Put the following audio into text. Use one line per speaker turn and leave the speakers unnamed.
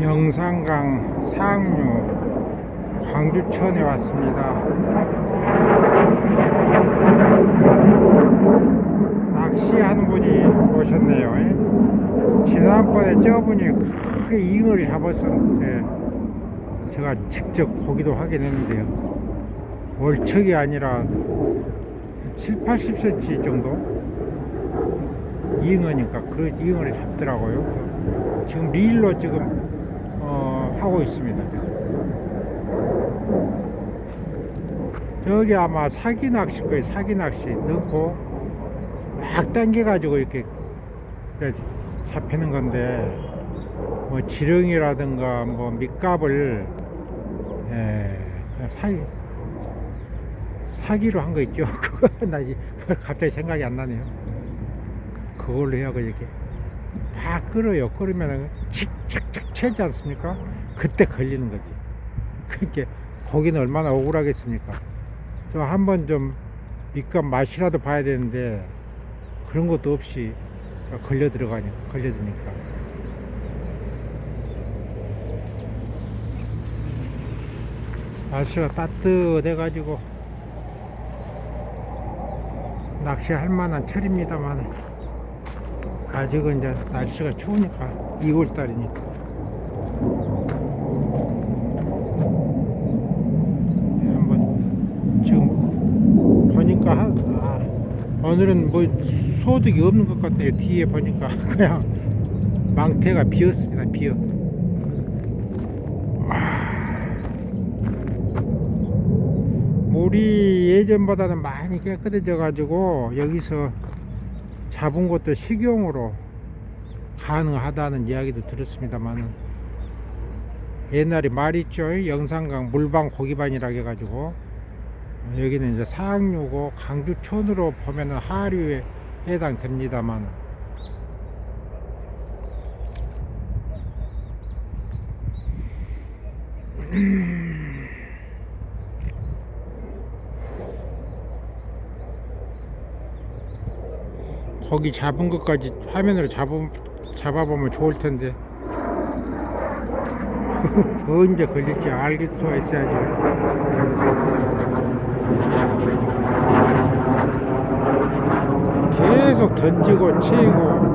영산강 상류 광주천에 왔습니다. 낚시하는 분이 오셨네요. 예? 지난번에 저분이 크게 잉어를 잡았었는데 제가 직접 보기도 하긴 했는데요. 월척이 아니라 7, 80cm 정도 잉어니까 그 잉어를 잡더라고요. 지금 릴로 지금 어, 하고 있습니다. 저기 아마 사기 낚시 거예요. 사기 낚시 넣고 막 당겨가지고 이렇게 잡히는 건데 뭐 지렁이라든가 뭐 밑값을 예, 사기 사기로 한 거 있죠. 그거 나 이- 갑자기 생각이 안 나네요. 그걸로 해야 이렇게 막 끌어요. 끌으면 칙칙칙 채지 않습니까? 그때 걸리는 거지. 그렇게 거기는 얼마나 억울하겠습니까? 저 한번 좀 밑값 맛이라도 봐야 되는데 그런 것도 없이 걸려 들어가니까 걸려드니까 날씨가 따뜻해 가지고 낚시할 만한 철입니다만 아직은 이제 날씨가 추우니까 2월 달이니까 한번 지금 보니까 한, 아, 오늘은 뭐 소득이 없는 것 같아요. 뒤에 보니까 그냥 망태가 비었습니다. 비어. 물이 예전보다는 많이 깨끗해져 가지고 여기서 잡은 것도 식용으로 가능하다는 이야기도 들었습니다만 옛날에 말 있죠 영산강 물방 고기반이라 해가지고 여기는 이제 상류고 강주촌으로 보면은 하류에 해당됩니다만. 거기 잡은 것까지 화면으로 잡아보면 좋을 텐데 언제 걸릴지 알 수가 있어야지. 계속 던지고 치고